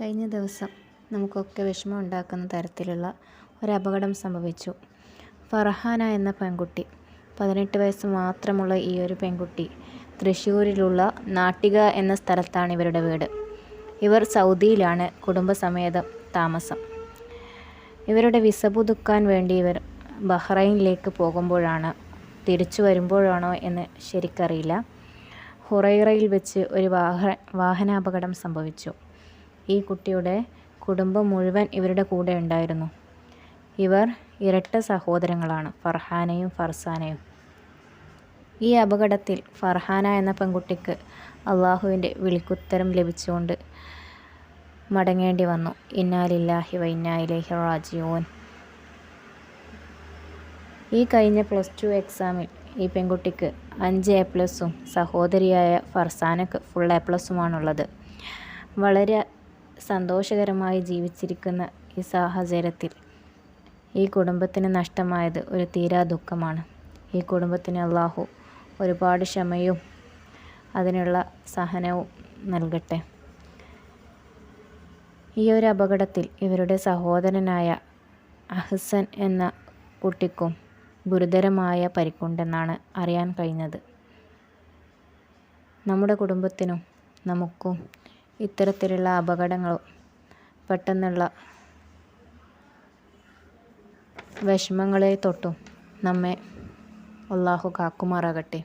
കഴിഞ്ഞ ദിവസം നമുക്കൊക്കെ വിഷമം ഉണ്ടാക്കുന്ന തരത്തിലുള്ള ഒരു അപകടം സംഭവിച്ചു. ഫർഹാന എന്ന പെൺകുട്ടി പതിനെട്ട് വയസ്സ് മാത്രമുള്ള ഈ ഒരു പെൺകുട്ടി തൃശ്ശൂരിലുള്ള നാട്ടിക എന്ന സ്ഥലത്താണ് ഇവരുടെ വീട്. ഇവർ സൗദിയിലാണ് കുടുംബസമേതം താമസം. ഇവരുടെ വിസ പുതുക്കാൻ വേണ്ടി ഇവർ ബഹ്റൈനിലേക്ക് പോകുമ്പോഴാണ് തിരിച്ചു വരുമ്പോഴാണോ എന്ന് ശരിക്കറിയില്ല. ഹുറൈറയിൽ വെച്ച് ഒരു വാഹന വാഹനാപകടം സംഭവിച്ചു. ഈ കുട്ടിയുടെ കുടുംബം മുഴുവൻ ഇവരുടെ കൂടെ ഉണ്ടായിരുന്നു. ഇവർ ഇരട്ട സഹോദരങ്ങളാണ് ഫർഹാനയും ഫർസാനയും. ഈ അപകടത്തിൽ ഫർഹാന എന്ന പെൺകുട്ടിക്ക് അള്ളാഹുവിന്റെ വിളിക്കുത്തരം ലഭിച്ചുകൊണ്ട് മടങ്ങേണ്ടി വന്നു. ഇന്നാലില്ലാഹി വ ഇന്നായിലേഹി റാജിയോൻ ഈ കഴിഞ്ഞ പ്ലസ് ടു എക്സാമിൽ ഈ പെൺകുട്ടിക്ക് അഞ്ച് എ പ്ലസും സഹോദരിയായ ഫർസാനക്ക് ഫുൾ എ പ്ലസുമാണുള്ളത്. വളരെ സന്തോഷകരമായി ജീവിച്ചിരിക്കുന്ന ഈ സാഹചര്യത്തിൽ ഈ കുടുംബത്തിന് നഷ്ടമായത് ഒരു തീരാ ദുഃഖമാണ്. ഈ കുടുംബത്തിന് അള്ളാഹു ഒരുപാട് ക്ഷമയും അതിനുള്ള സഹനവും നൽകട്ടെ. ഈ ഒരു അപകടത്തിൽ ഇവരുടെ സഹോദരനായ അഹ്സൻ എന്ന കുട്ടിക്കും ഗുരുതരമായ പരിക്കുണ്ടെന്നാണ് അറിയാൻ കഴിഞ്ഞത്. നമ്മുടെ കുടുംബത്തിനും നമുക്കും ഇത്തരത്തിലുള്ള അപകടങ്ങളോ പെട്ടെന്നുള്ള വിഷമങ്ങളെ തൊട്ടും നമ്മെ അള്ളാഹു കാക്കുമാറാകട്ടെ.